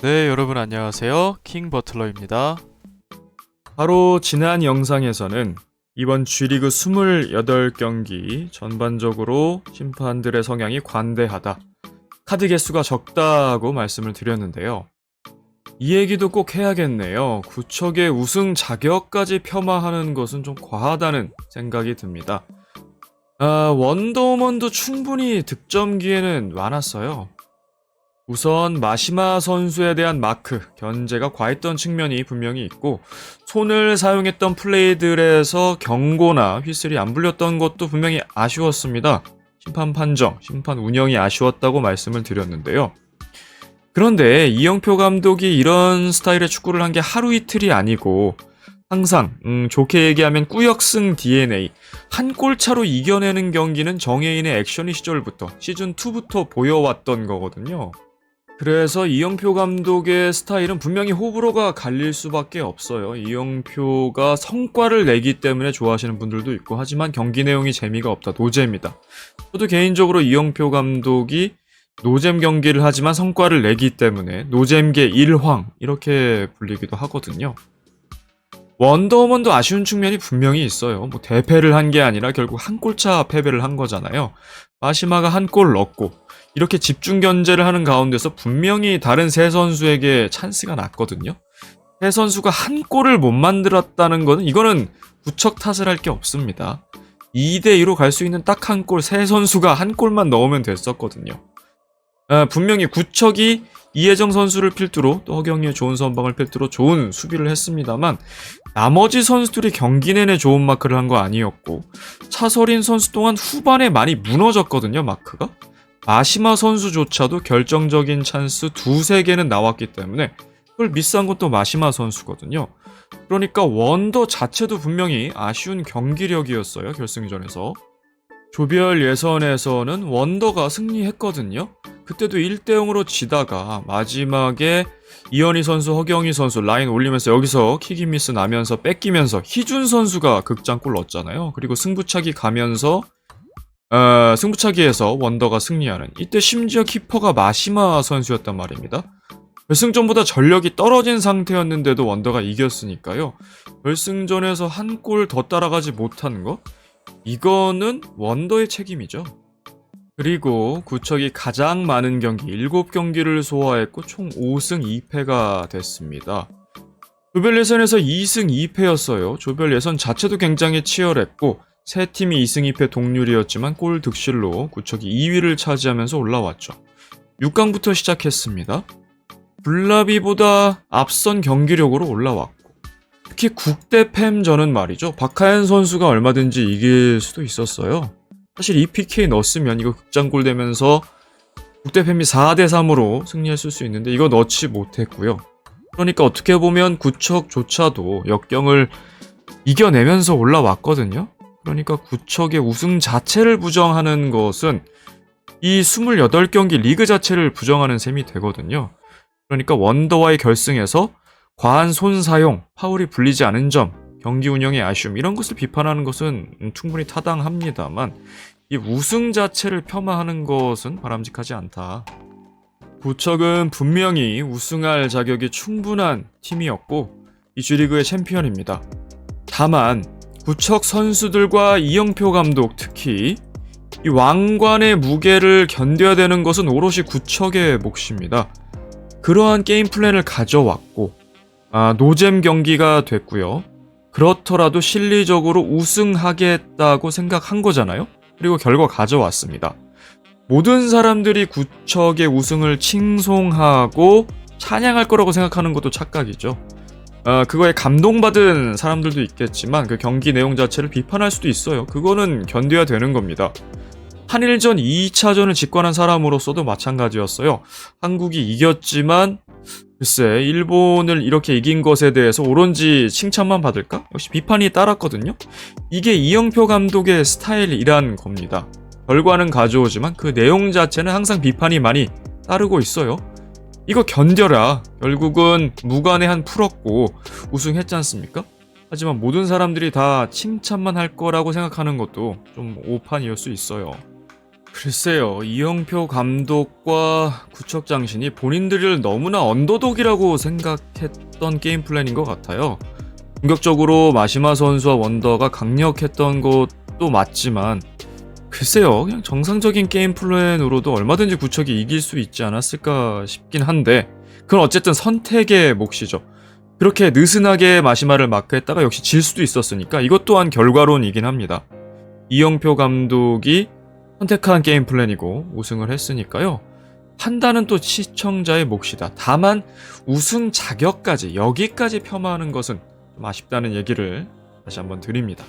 네, 여러분 안녕하세요. 킹 버틀러입니다. 바로 지난 영상에서는 이번 G리그 28경기 전반적으로 심판들의 성향이 관대하다. 카드 개수가 적다고 말씀을 드렸는데요. 이 얘기도 꼭 해야겠네요. 구척의 우승 자격까지 폄하하는 것은 좀 과하다는 생각이 듭니다. 아, 원더우먼도 충분히 득점 기회는 많았어요. 우선 마시마 선수에 대한 마크, 견제가 과했던 측면이 분명히 있고 손을 사용했던 플레이들에서 경고나 휘슬이 안 불렸던 것도 분명히 아쉬웠습니다. 심판 판정, 심판 운영이 아쉬웠다고 말씀을 드렸는데요. 그런데 이영표 감독이 이런 스타일의 축구를 한 게 하루 이틀이 아니고 항상 음, 좋게 얘기하면 꾸역승 DNA 한 골 차로 이겨내는 경기는 정혜인의 액션이 시절부터 시즌 2부터 보여왔던 거거든요. 그래서 이영표 감독의 스타일은 분명히 호불호가 갈릴 수밖에 없어요. 이영표가 성과를 내기 때문에 좋아하시는 분들도 있고 하지만 경기 내용이 재미가 없다. 노잼이다. 저도 개인적으로 이영표 감독이 노잼 경기를 하지만 성과를 내기 때문에 노잼계 일황 이렇게 불리기도 하거든요. 원더우먼도 아쉬운 측면이 분명히 있어요. 뭐 대패를 한 게 아니라 결국 한 골차 패배를 한 거잖아요. 마시마가 한 골 넣고 이렇게 집중 견제를 하는 가운데서 분명히 다른 세 선수에게 찬스가 났거든요. 세 선수가 한 골을 못 만들었다는 거는 이거는 구척 탓을 할 게 없습니다. 2대2로 갈 수 있는 딱 한 골, 세 선수가 한 골만 넣으면 됐었거든요. 아, 분명히 구척이 이혜정 선수를 필두로 또 허경이의 좋은 선방을 필두로 좋은 수비를 했습니다만 나머지 선수들이 경기 내내 좋은 마크를 한 거 아니었고 차서린 선수 또한 후반에 많이 무너졌거든요 마크가 마시마 선수조차도 결정적인 찬스 두세 개는 나왔기 때문에 그걸 미스한 것도 마시마 선수거든요. 그러니까 원더 자체도 분명히 아쉬운 경기력이었어요, 결승전에서. 조별 예선에서는 원더가 승리했거든요. 그때도 1대0으로 지다가 마지막에 이현희 선수, 허경희 선수 라인 올리면서 여기서 킥이 미스 나면서 뺏기면서 희준 선수가 극장골 넣었잖아요. 그리고 승부차기 가면서 어, 승부차기에서 원더가 승리하는 이때 심지어 키퍼가 마시마 선수였단 말입니다. 결승전보다 전력이 떨어진 상태였는데도 원더가 이겼으니까요. 결승전에서 한 골 더 따라가지 못한 거? 이거는 원더의 책임이죠. 그리고 구척이 가장 많은 경기 7경기를 소화했고 총 5승 2패가 됐습니다. 조별 예선에서 2승 2패였어요. 조별 예선 자체도 굉장히 치열했고 세 팀이 2승 2패 동률이었지만 골 득실로 구척이 2위를 차지하면서 올라왔죠. 6강부터 시작했습니다. 블라비보다 앞선 경기력으로 올라왔고 특히 국대 팸전은 말이죠. 박하연 선수가 얼마든지 이길 수도 있었어요. 사실 이 PK 넣었으면 이거 극장골 되면서 국대 팸이 4대 3으로 승리했을 수 있는데 이거 넣지 못했고요. 그러니까 어떻게 보면 구척조차도 역경을 이겨내면서 올라왔거든요. 그러니까 구척의 우승 자체를 부정하는 것은 이 28경기 리그 자체를 부정하는 셈이 되거든요. 그러니까 원더와의 결승에서 과한 손 사용, 파울이 불리지 않은 점, 경기 운영의 아쉬움 이런 것을 비판하는 것은 충분히 타당합니다만 이 우승 자체를 폄하하는 것은 바람직하지 않다. 구척은 분명히 우승할 자격이 충분한 팀이었고 이 G리그의 챔피언입니다. 다만 구척 선수들과 이영표 감독 특히 이 왕관의 무게를 견뎌야 되는 것은 오롯이 구척의 몫입니다. 그러한 게임 플랜을 가져왔고 아, 노잼 경기가 됐고요. 그렇더라도 실리적으로 우승하겠다고 생각한 거잖아요. 그리고 결과 가져왔습니다. 모든 사람들이 구척의 우승을 칭송하고 찬양할 거라고 생각하는 것도 착각이죠. 아, 그거에 감동받은 사람들도 있겠지만 그 경기 내용 자체를 비판할 수도 있어요. 그거는 견뎌야 되는 겁니다. 한일전 2차전을 직관한 사람으로서도 마찬가지였어요. 한국이 이겼지만 글쎄 일본을 이렇게 이긴 것에 대해서 옳은지 칭찬만 받을까? 역시 비판이 따랐거든요. 이게 이영표 감독의 스타일이란 겁니다. 결과는 가져오지만 그 내용 자체는 항상 비판이 많이 따르고 있어요. 이거 견뎌라. 결국은 무관에 한 풀었고 우승했지 않습니까? 하지만 모든 사람들이 다 칭찬만 할 거라고 생각하는 것도 좀 오판이었을 수 있어요. 글쎄요, 이영표 감독과 구척 장신이 본인들을 너무나 언더독이라고 생각했던 게임 플랜인 것 같아요. 공격적으로 마시마 선수와 원더가 강력했던 것도 맞지만, 글쎄요, 그냥 정상적인 게임 플랜으로도 얼마든지 구척이 이길 수 있지 않았을까 싶긴 한데, 그건 어쨌든 선택의 몫이죠. 그렇게 느슨하게 마시마를 마크했다가 역시 질 수도 있었으니까 이것 또한 결과론이긴 합니다. 이영표 감독이 선택한 게임 플랜이고 우승을 했으니까요. 판단은 또 시청자의 몫이다. 다만 우승 자격까지 여기까지 폄하하는 것은 좀 아쉽다는 얘기를 다시 한번 드립니다.